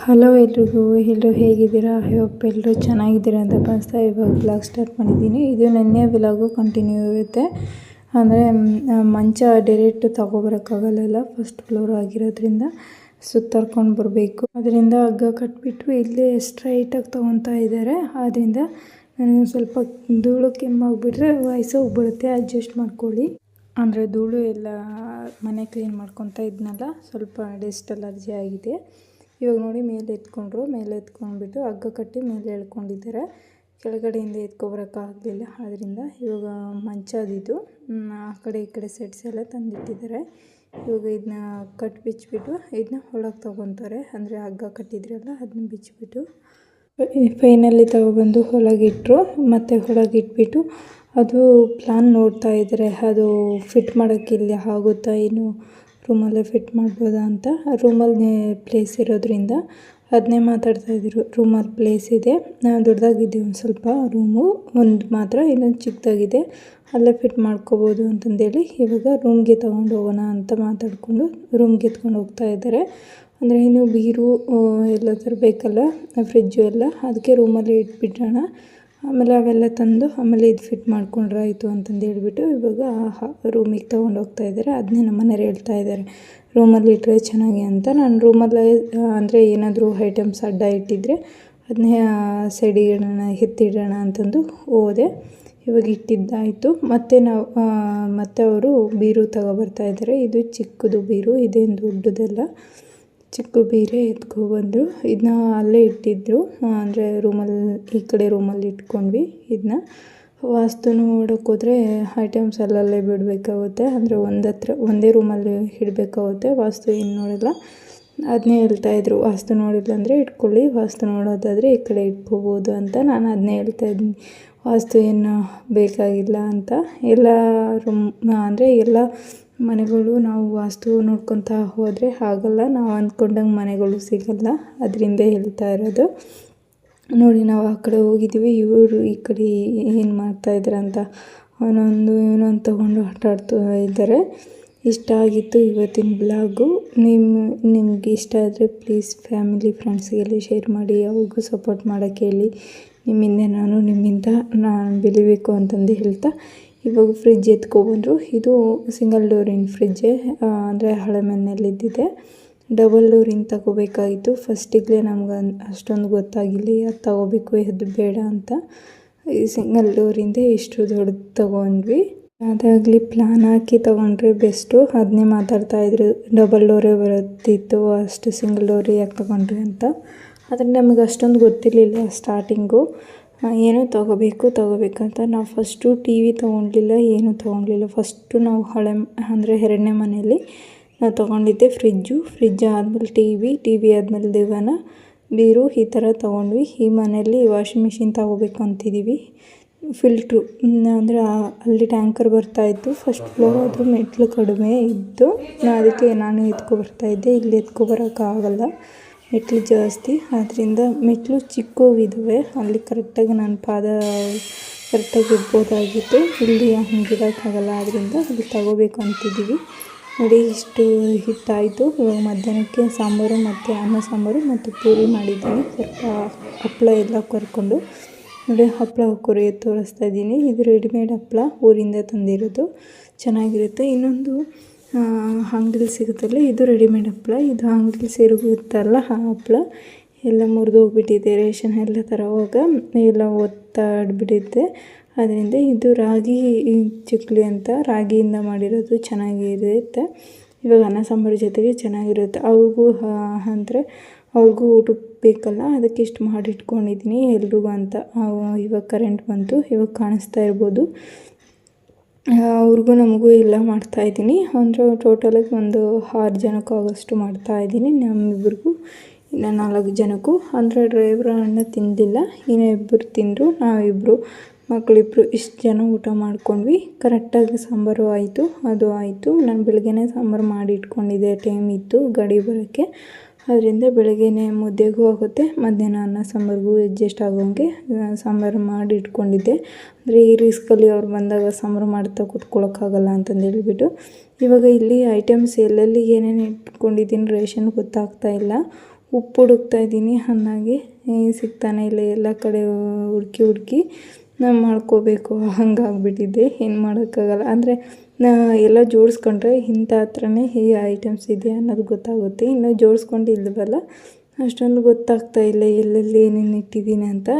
Hello ಎಲ್ರಿಗೂ, ಎಲ್ಲರೂ ಹೇಗಿದ್ದೀರಾ? ಹೋಪ್ ಎಲ್ಲರೂ ಚೆನ್ನಾಗಿದ್ದೀರಾ ಅಂತ ಭಾವಿಸ್ತಾ ಇವಾಗ ಬ್ಲಾಗ್ ಸ್ಟಾರ್ಟ್ ಮಾಡಿದ್ದೀನಿ. ಇದು ನೆನ್ನೆ ಬ್ಲಾಗು ಕಂಟಿನ್ಯೂ ಇರುತ್ತೆ. ಅಂದರೆ ಮಂಚ ಡೈರೆಕ್ಟ್ ತೊಗೊಬರೋಕ್ಕಾಗಲ್ಲ ಫಸ್ಟ್ ಫ್ಲೋರ್ ಆಗಿರೋದ್ರಿಂದ ಸುತ್ತರ್ಕೊಂಡು ಬರಬೇಕು. ಅದರಿಂದ ಹಗ್ಗ ಕಟ್ಬಿಟ್ಟು ಇಲ್ಲೇ ಸ್ಟ್ರೈಟಾಗಿ ತೊಗೊತಾ ಇದ್ದಾರೆ. ಆದ್ದರಿಂದ ನನಗೆ ಸ್ವಲ್ಪ ಧೂಳು ಕೆಮ್ಮಾಗ್ಬಿಟ್ರೆ ವಾಯ್ಸ್ ಹೋಗ್ಬಿಡುತ್ತೆ. ಅಡ್ಜಸ್ಟ್ ಮಾಡ್ಕೊಳ್ಳಿ. ಅಂದರೆ ಧೂಳು ಎಲ್ಲ ಮನೆ ಕ್ಲೀನ್ ಮಾಡ್ಕೊತಾ ಇದ್ನಲ್ಲ, ಸ್ವಲ್ಪ ಡೆಸ್ಟ್ ಅಲರ್ಜಿ ಆಗಿದೆ. ಇವಾಗ ನೋಡಿ ಮೇಲೆ ಎತ್ಕೊಂಡ್ರು, ಮೇಲೆ ಎತ್ಕೊಂಡ್ಬಿಟ್ಟು ಹಗ್ಗ ಕಟ್ಟಿ ಮೇಲೆ ಎಳ್ಕೊಂಡಿದ್ದಾರೆ. ಕೆಳಗಡೆಯಿಂದ ಎತ್ಕೊಬರೋಕ್ಕಾಗಲಿಲ್ಲ ಆದ್ದರಿಂದ ಇವಾಗ ಮಂಚದಿದ್ದು ಆ ಕಡೆ ಈ ಕಡೆ ಸೆಟ್ಸ್ ಎಲ್ಲ ತಂದಿಟ್ಟಿದ್ದಾರೆ. ಇವಾಗ ಇದನ್ನ ಕಟ್ ಬಿಚ್ಚಿಬಿಟ್ಟು ಇದನ್ನ ಹೊಳಗೆ ತೊಗೊತಾರೆ. ಅಂದರೆ ಹಗ್ಗ ಕಟ್ಟಿದ್ರಲ್ಲ ಅದನ್ನ ಬಿಚ್ಚಿಬಿಟ್ಟು ಫೈನಲ್ಲಿ ತೊಗೊಬಂದು ಹೊಳಗಿಟ್ಟರು ಮತ್ತು ಹೊಳಗಿಟ್ಬಿಟ್ಟು ಅದು ಪ್ಲಾನ್ ನೋಡ್ತಾ ಇದ್ದಾರೆ ಅದು ಫಿಟ್ ಮಾಡೋಕ್ಕೆ ಇಲ್ಲಿ ಆಗುತ್ತಾ ಏನು? ರೂಮಲ್ಲೇ ಫಿಟ್ ಮಾಡ್ಬೋದಾ ಅಂತ? ರೂಮಲ್ಲಿ ಪ್ಲೇಸ್ ಇರೋದ್ರಿಂದ ಅದನ್ನೇ ಮಾತಾಡ್ತಾ ಇದ್ದರು ರೂಮಲ್ಲಿ ಪ್ಲೇಸ್ ಇದೆ. ದೊಡ್ಡದಾಗಿದೆ ಒಂದು ಸ್ವಲ್ಪ ರೂಮು ಒಂದು ಮಾತ್ರ, ಇನ್ನೊಂದು ಚಿಕ್ಕದಾಗಿದೆ ಅಲ್ಲೇ ಫಿಟ್ ಮಾಡ್ಕೋಬೋದು ಅಂತಂದೇಳಿ ಇವಾಗ ರೂಮ್ಗೆ ತೊಗೊಂಡು ಹೋಗೋಣ ಅಂತ ಮಾತಾಡಿಕೊಂಡು ರೂಮ್ಗೆ ಎತ್ಕೊಂಡು ಹೋಗ್ತಾ ಇದ್ದಾರೆ. ಅಂದರೆ ಇನ್ನು ಬೀರು ಎಲ್ಲ ತರಬೇಕಲ್ಲ ಫ್ರಿಜ್ಜು ಎಲ್ಲ. ಅದಕ್ಕೆ ರೂಮಲ್ಲಿ ಇಟ್ಬಿಟ್ಟೋಣ ಆಮೇಲೆ ಅವೆಲ್ಲ ತಂದು ಆಮೇಲೆ ಇದು ಫಿಟ್ ಮಾಡ್ಕೊಂಡ್ರೆ ಆಯಿತು ಅಂತಂದು ಹೇಳ್ಬಿಟ್ಟು ಇವಾಗ ರೂಮಿಗೆ ತೊಗೊಂಡು ಹೋಗ್ತಾ ಇದ್ದಾರೆ. ಅದನ್ನೇ ನಮ್ಮ ಮನೆಯವ್ರು ಹೇಳ್ತಾ ಇದ್ದಾರೆ. ರೂಮಲ್ಲಿ ಇಟ್ಟರೆ ಚೆನ್ನಾಗಿ ಅಂತ. ನಾನು ರೂಮಲ್ಲೇ, ಅಂದರೆ ಏನಾದರೂ ಐಟಮ್ಸ್ ಅಡ್ಡ ಇಟ್ಟಿದ್ದರೆ ಅದನ್ನೇ ಸೈಡಿಗಿಡೋಣ ಎತ್ತಿಡೋಣ ಅಂತಂದು ಹೋದೆ. ಇವಾಗ ಇಟ್ಟಿದ್ದಾಯಿತು. ಮತ್ತು ನಾವು ಮತ್ತು ಅವರು ಬೀರು ತಗೊಬರ್ತಾ ಇದ್ದಾರೆ. ಇದು ಚಿಕ್ಕದು ಬೀರು, ಇದೇನು ದೊಡ್ಡದಲ್ಲ. ಚಿಕ್ಕ ಬೀರೆ ಎತ್ಕೊಬಂದರು ಇದನ್ನ ಅಲ್ಲೇ ಇಟ್ಟಿದ್ದರು ಅಂದರೆ ರೂಮಲ್ಲಿ ಈ ಕಡೆ ರೂಮಲ್ಲಿ ಇಟ್ಕೊಂಡ್ವಿ ಇದನ್ನ ವಾಸ್ತು ನೋಡೋಕೆ ಹೋದರೆ ಐಟಮ್ಸ್ ಅಲ್ಲಲ್ಲೇ ಬಿಡಬೇಕಾಗುತ್ತೆ. ಅಂದರೆ ಒಂದು ಒಂದೇ ರೂಮಲ್ಲಿ ಇಡಬೇಕಾಗುತ್ತೆ. ವಾಸ್ತು ಏನು ನೋಡಲ್ಲ. ಅದನ್ನೇ ಹೇಳ್ತಾಯಿದ್ರು ವಾಸ್ತು ನೋಡಿಲ್ಲ ಅಂದರೆ ಇಟ್ಕೊಳ್ಳಿ. ವಾಸ್ತು ನೋಡೋದಾದರೆ ಈ ಕಡೆ ಇಟ್ಕೋಬೋದು ಅಂತ ನಾನು ಅದನ್ನೇ ಹೇಳ್ತಾಯಿದ್ದೀನಿ ವಾಸ್ತು ಏನು ಬೇಕಾಗಿಲ್ಲ ಅಂತ. ಎಲ್ಲ ರೂಮ್, ಅಂದರೆ ಎಲ್ಲ ಮನೆಗಳು ನಾವು ವಾಸ್ತು ನೋಡ್ಕೊತಾ ಹೋದರೆ ಆಗಲ್ಲ ನಾವು ಅಂದ್ಕೊಂಡಂಗೆ ಮನೆಗಳು ಸಿಗಲ್ಲ. ಅದರಿಂದ ಹೇಳ್ತಾ ಇರೋದು. ನೋಡಿ, ನಾವು ಆ ಕಡೆ ಹೋಗಿದ್ದೀವಿ. ಇವರು ಈ ಕಡೆ ಏನು ಮಾಡ್ತಾಯಿದ್ದಾರೆ ಅಂತ ಅವನೊಂದು, ಇವನೊಂದು ತೊಗೊಂಡು ಆಟ ಆಡ್ತಾ ಇದ್ದಾರೆ. ಇಷ್ಟ ಆಗಿತ್ತು ಇವತ್ತಿನ ಬ್ಲಾಗು. ನಿಮ್ಮ ನಿಮಗೆ ಇಷ್ಟ ಆದರೆ ಪ್ಲೀಸ್ ಫ್ಯಾಮಿಲಿ, ಫ್ರೆಂಡ್ಸ್ಗೆಲ್ಲ ಶೇರ್ ಮಾಡಿ. ಅವ್ರಿಗೂ ಸಪೋರ್ಟ್ ಮಾಡೋಕ್ಕೆ ಹೇಳಿ. ನಿಮ್ಮಿಂದ ನಾನು ನಿಮ್ಮಿಂದ ನಾನು ಬೆಳಿಬೇಕು ಅಂತಂದು ಹೇಳ್ತಾ ಇವಾಗ ಫ್ರಿಜ್ ಎತ್ಕೊಬಂದರು. ಇದು ಸಿಂಗಲ್ ಡೋರಿನ ಫ್ರಿಜ್ಜೇ ಅಂದರೆ ಹಳೆ ಮನೆಯಲ್ಲಿದ್ದಿದೆ. ಡಬಲ್ ಡೋರಿನ ತಗೋಬೇಕಾಗಿತ್ತು. ಫಸ್ಟಿಗೆ ನಮ್ಗೆ ಅಷ್ಟೊಂದು ಗೊತ್ತಾಗಿಲ್ಲ. ಯಾವ್ದು ತಗೋಬೇಕು, ಯಾವುದು ಬೇಡ ಅಂತ. ಈ ಸಿಂಗಲ್ ಡೋರಿಂದ ಇಷ್ಟು ದೊಡ್ಡದು ತೊಗೊಂಡ್ವಿ. ಅದಾಗಲಿ ಪ್ಲಾನ್ ಹಾಕಿ ತೊಗೊಂಡ್ರೆ ಬೆಸ್ಟು ಅದನ್ನೇ ಮಾತಾಡ್ತಾಯಿದ್ರು ಡಬಲ್ ಡೋರೇ ಬರುತ್ತಿತ್ತು. ಅಷ್ಟು ಸಿಂಗಲ್ ಡೋರಿ ಯಾಕೆ ತೊಗೊಂಡ್ರಿ ಅಂತ. ಆದರೆ ನಮಗೆ ಅಷ್ಟೊಂದು ಗೊತ್ತಿರಲಿಲ್ಲ ಸ್ಟಾರ್ಟಿಂಗು ಏನೋ ತೊಗೋಬೇಕು ತೊಗೋಬೇಕಂತ ನಾವು ಫಸ್ಟು ಟಿ ವಿ ತೊಗೊಂಡಿಲ್ಲ, ಏನೂ ತೊಗೊಳ್ಲಿಲ್ಲ ಫಸ್ಟು ನಾವು ಹಳೆ, ಅಂದರೆ ಎರಡನೇ ಮನೆಯಲ್ಲಿ ನಾವು ತೊಗೊಂಡಿದ್ದೆ ಫ್ರಿಜ್ಜು ಫ್ರಿಜ್ ಆದಮೇಲೆ ಟಿ ವಿ ಟಿ ವಿ ಆದಮೇಲೆ ದಿವಾನ ಬೀರು, ಈ ಥರ ತೊಗೊಂಡ್ವಿ. ಈ ಮನೆಯಲ್ಲಿ ವಾಷಿಂಗ್ ಮಿಷಿನ್ ತೊಗೋಬೇಕು ಅಂತಿದ್ದೀವಿ ಫಿಲ್ಟ್ರು ಅಂದರೆ ಅಲ್ಲಿ ಟ್ಯಾಂಕರ್ ಬರ್ತಾಯಿತ್ತು ಫಸ್ಟ್ ಫ್ಲೋರ್ ಆದರೂ ಮೆಟ್ಲು ಕಡಿಮೆ ಇದ್ದು ಅದಕ್ಕೆ ನಾನು ಎತ್ಕೊ ಬರ್ತಾಯಿದ್ದೆ ಇಲ್ಲಿ ಎತ್ಕೊ ಬರೋಕ್ಕಾಗಲ್ಲ. ಮೆಟ್ಲು ಜಾಸ್ತಿ. ಆದ್ದರಿಂದ ಮೆಟ್ಲು ಚಿಕ್ಕವಿದ್ದಾವೆ ಅಲ್ಲಿ ಕರೆಕ್ಟಾಗಿ ನನ್ನ ಪಾದ ಕರೆಕ್ಟಾಗಿ ಇಡ್ಬೋದಾಗಿತ್ತು. ಇಲ್ಲಿ ಹಂಗಿಡೋಕ್ಕಾಗಲ್ಲ ಆದ್ದರಿಂದ ಅಲ್ಲಿ ತಗೋಬೇಕು ಅಂತಿದ್ದೀವಿ. ನೋಡಿ, ಇಷ್ಟು ಹಿಟ್ಟಾಯಿತು. ಇವಾಗ ಮಧ್ಯಾಹ್ನಕ್ಕೆ ಸಾಂಬಾರು ಮತ್ತು ಅನ್ನ ಸಾಂಬಾರು ಮತ್ತು ಪೂರಿ ಮಾಡಿದ್ದೀನಿ. ಸ್ವಲ್ಪ ಹಪ್ಪಳ ಎಲ್ಲ ಕರ್ಕೊಂಡು. ನೋಡಿ ಹಪ್ಪಳ ಕೊರೆಯ ತೋರಿಸ್ತಾ ಇದ್ದೀನಿ. ಇದು ರೆಡಿಮೇಡ್ ಹಪ್ಪಳ ಊರಿಂದ ತಂದಿರೋದು. ಚೆನ್ನಾಗಿರುತ್ತೆ. ಇನ್ನೊಂದು ಅಂಗಡಿಲಿ ಸಿಗುತ್ತಲ್ಲ, ಇದು ರೆಡಿಮೇಡ್ ಹಪ್ಪಳ ಇದು ಅಂಗಡಿಲಿ ಸಿಗುತ್ತಲ್ಲ ಆ ಹಪ್ಪಳ ಎಲ್ಲ ಮುರಿದೋಗ್ಬಿಟ್ಟಿದೆ ರೇಷನ್ ಎಲ್ಲ ತರೋವಾಗ ಎಲ್ಲ ಒತ್ತಾಡ್ಬಿಟ್ಟಿದ್ದೆ ಅದರಿಂದ ಇದು ರಾಗಿ ಚಿಕ್ಲಿ ಅಂತ ರಾಗಿಯಿಂದ ಮಾಡಿರೋದು ಚೆನ್ನಾಗಿರುತ್ತೆ. ಇವಾಗ ಅನ್ನ ಸಾಂಬಾರು ಜೊತೆಗೆ ಚೆನ್ನಾಗಿರುತ್ತೆ. ಅವ್ರಿಗೂ ಅಂದರೆ ಅವ್ರಿಗೂ ಊಟಕ್ಕೆ ಬೇಕಲ್ಲ, ಅದಕ್ಕೆ ಇಷ್ಟು ಮಾಡಿಟ್ಕೊಂಡಿದ್ದೀನಿ ಎಲ್ರಿಗೂ ಅಂತ. ಇವಾಗ ಕರೆಂಟ್ ಬಂತು, ಇವಾಗ ಕಾಣಿಸ್ತಾ ಇರ್ಬೋದು. ಅವ್ರಿಗೂ ನಮಗೂ ಎಲ್ಲ ಮಾಡ್ತಾಯಿದ್ದೀನಿ ಅಂದರೆ ಟೋಟಲಾಗಿ ಒಂದು ಆರು ಜನಕ್ಕೂ ಆಗೋಷ್ಟು ಮಾಡ್ತಾಯಿದ್ದೀನಿ ನಮ್ಮಿಬ್ರಿಗೂ ಇನ್ನು ನಾಲ್ಕು ಜನಕ್ಕೂ. ಅಂದರೆ ಡ್ರೈವರ್ ಅಣ್ಣ ತಿಂದಿಲ್ಲ. ಇನ್ನು ಇಬ್ಬರು ತಿಂದರು. ನಾವಿಬ್ಬರು ಮಕ್ಕಳಿಬ್ರು ಇಷ್ಟು ಜನ ಊಟ ಮಾಡ್ಕೊಂಡ್ವಿ. ಕರೆಕ್ಟಾಗಿ ಸಾಂಬಾರು ಆಯಿತು. ಅದು ಆಯಿತು. ನಾನು ಬೆಳಗ್ಗೆನೇ ಸಾಂಬಾರು ಮಾಡಿ ಇಟ್ಕೊಂಡಿದ್ದೆ. ಟೈಮ್ ಇತ್ತು. ಗಡಿ ಬರೋಕ್ಕೆ. ಅದರಿಂದ ಬೆಳಗ್ಗೆನೇ ಮುದ್ದೆಗೂ ಆಗುತ್ತೆ, ಮಧ್ಯಾಹ್ನ ಅನ್ನ, ಸಾಂಬಾರಿಗೂ ಅಡ್ಜಸ್ಟ್ ಆಗೋಂಗೆ ಸಾಂಬಾರು ಮಾಡಿ ಇಟ್ಕೊಂಡಿದ್ದೆ. ಅಂದರೆ ಈ ರಿಸ್ಕಲ್ಲಿ ಅವ್ರು ಬಂದಾಗ ಸಾಂಬಾರು ಮಾಡ್ತಾ ಕೂತ್ಕೊಳ್ಳೋಕ್ಕಾಗಲ್ಲ ಅಂತಂದು ಹೇಳಿಬಿಟ್ಟು. ಇವಾಗ ಇಲ್ಲಿ ಐಟಮ್ಸ್ ಎಲ್ಲೆಲ್ಲಿ ಏನೇನು ಇಟ್ಕೊಂಡಿದ್ದೀನಿ ರೇಷನ್ ಗೊತ್ತಾಗ್ತಾ ಇಲ್ಲ. ಉಪ್ಪು ಹುಡುಕ್ತಾ ಇದ್ದೀನಿ ಹಣ್ಣಾಗಿ ಸಿಗ್ತಾನೆ ಇಲ್ಲ, ಎಲ್ಲ ಕಡೆ ಹುಡುಕಿ ಹುಡುಕಿ ನಾನು ಮಾಡ್ಕೋಬೇಕು ಹಂಗಾಗ್ಬಿಟ್ಟಿದ್ದೆ ಏನು ಮಾಡೋಕ್ಕಾಗಲ್ಲ. ಅಂದರೆ ಎಲ್ಲ ಜೋಡಿಸ್ಕೊಂಡ್ರೆ ಇಂಥ ಹತ್ರನೇ ಈ ಐಟಮ್ಸ್ ಇದೆ ಅನ್ನೋದು ಗೊತ್ತಾಗುತ್ತೆ. ಇನ್ನು ಜೋಡಿಸ್ಕೊಂಡು ಇಲ್ಲವಲ್ಲ ಅಷ್ಟೊಂದು ಗೊತ್ತಾಗ್ತಾ ಇಲ್ಲ ಎಲ್ಲೆಲ್ಲಿ ಏನೇನು ಇಟ್ಟಿದ್ದೀನಿ ಅಂತ.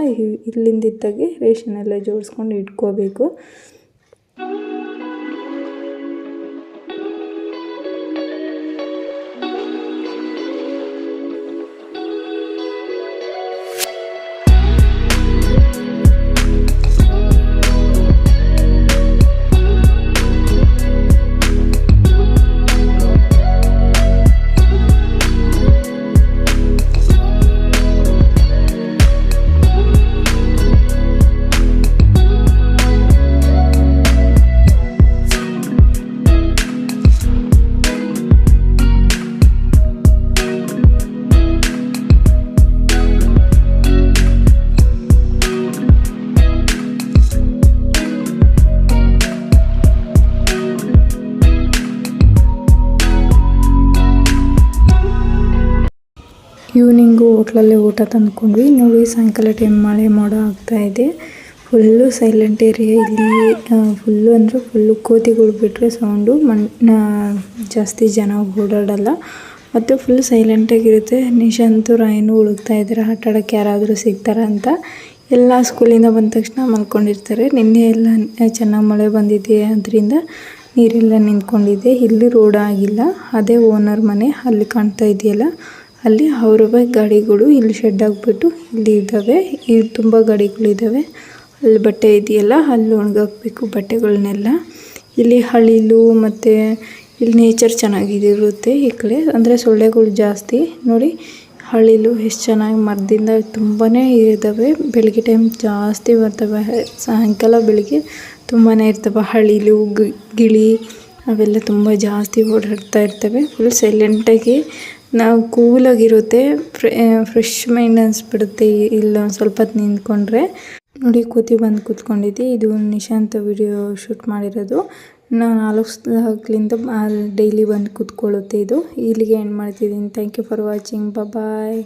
ಇಲ್ಲಿಂದಿದ್ದಾಗೆ ರೇಷನ್ ಎಲ್ಲ ಜೋಡಿಸ್ಕೊಂಡು ಇಟ್ಕೋಬೇಕು. ಈವ್ನಿಂಗು ಹೋಟ್ಲಲ್ಲೇ ಊಟ ತಂದ್ಕೊಂಡ್ವಿ. ನೋಡಿ, ಸಾಯಂಕಾಲ ಟೈಮ್ ಮಳೆ ಮೋಡ ಆಗ್ತಾ ಇದೆ. ಫುಲ್ಲು ಸೈಲೆಂಟ್ ಏರಿಯಾ ಇಲ್ಲಿ ಫುಲ್ಲು ಅಂದರೆ ಫುಲ್ಲು ಕೋತಿಗಳು ಬಿಟ್ಟರೆ ಸೌಂಡು ಮನ್ ಜಾಸ್ತಿ ಜನ ಓಡಾಡಲ್ಲ. ಮತ್ತು ಫುಲ್ ಸೈಲೆಂಟಾಗಿರುತ್ತೆ ನಿಶಾಂತು, ರಾಯನು ಹುಡುಕ್ತಾ ಇದ್ದಾರೆ ಆಟ ಆಡೋಕ್ಕೆ ಯಾರಾದರೂ ಸಿಗ್ತಾರ ಅಂತ. ಎಲ್ಲ ಸ್ಕೂಲಿಂದ ಬಂದ ತಕ್ಷಣ ಮಲ್ಕೊಂಡಿರ್ತಾರೆ. ನಿನ್ನೆ ಎಲ್ಲ ಚೆನ್ನಾಗಿ ಮಳೆ ಬಂದಿದೆ. ಅದರಿಂದ ನೀರೆಲ್ಲ ನಿಂತ್ಕೊಂಡಿದೆ. ಇಲ್ಲಿ ರೋಡ್ ಆಗಿಲ್ಲ. ಅದೇ ಓನರ್ ಮನೆ. ಅಲ್ಲಿ ಕಾಣ್ತಾ ಇದೆಯಲ್ಲ. ಅಲ್ಲಿ ಅವ್ರ ಗಾಡಿಗಳು ಇಲ್ಲಿ ಶೆಡ್ ಹಾಕ್ಬಿಟ್ಟು ಇಲ್ಲಿ ಇದ್ದಾವೆ. ಇಲ್ಲಿ ತುಂಬ ಗಾಡಿಗಳಿದ್ದಾವೆ ಅಲ್ಲಿ ಬಟ್ಟೆ ಇದೆಯಲ್ಲ, ಅಲ್ಲಿ ಒಣಗಾಕ್ಬೇಕು ಬಟ್ಟೆಗಳನ್ನೆಲ್ಲ ಇಲ್ಲಿ ಹಳಿಲು ಮತ್ತು ಇಲ್ಲಿ ನೇಚರ್ ಚೆನ್ನಾಗಿರುತ್ತೆ ಈ ಕಡೆ. ಅಂದರೆ ಸೊಳ್ಳೆಗಳು ಜಾಸ್ತಿ. ನೋಡಿ, ಹಳಿಲು ಎಷ್ಟು ಚೆನ್ನಾಗಿ ಮರದಿಂದ ತುಂಬಾ ಇದ್ದಾವೆ ಬೆಳಗ್ಗೆ ಟೈಮ್ ಜಾಸ್ತಿ ಬರ್ತವೆ. ಸಾಯಂಕಾಲ ಬೆಳಗ್ಗೆ ತುಂಬಾ ಇರ್ತವೆ. ಹಳಿಲು ಗಿಳಿ, ಅವೆಲ್ಲ ತುಂಬ ಜಾಸ್ತಿ ಓಡಾಡ್ತಾ ಇರ್ತವೆ. ಫುಲ್ ಸೈಲೆಂಟಾಗಿ ನಾವು ಕೂಲಾಗಿರುತ್ತೆ ಫ್ರೆಶ್ ಮೈಂಡ್ ಅನಿಸ್ಬಿಡುತ್ತೆ ಇಲ್ಲ ಸ್ವಲ್ಪ ಹೊತ್ತು ನಿಂತ್ಕೊಂಡ್ರೆ. ನೋಡಿ, ಕೂತಿ ಬಂದು ಕೂತ್ಕೊಂಡಿದ್ದೆ. ಇದು ನಿಶಾಂತ ವಿಡಿಯೋ ಶೂಟ್ ಮಾಡಿರೋದು. ನಾನು ನಾಲ್ಕು ಹಾಕ್ಲಿಂದ ಡೈಲಿ ಬಂದು ಕೂತ್ಕೊಳ್ಳುತ್ತೆ ಇದು. ಇಲ್ಲಿಗೆ ಎಂಡ್ ಮಾಡ್ತಿದ್ದೀನಿ. Thank you for watching bye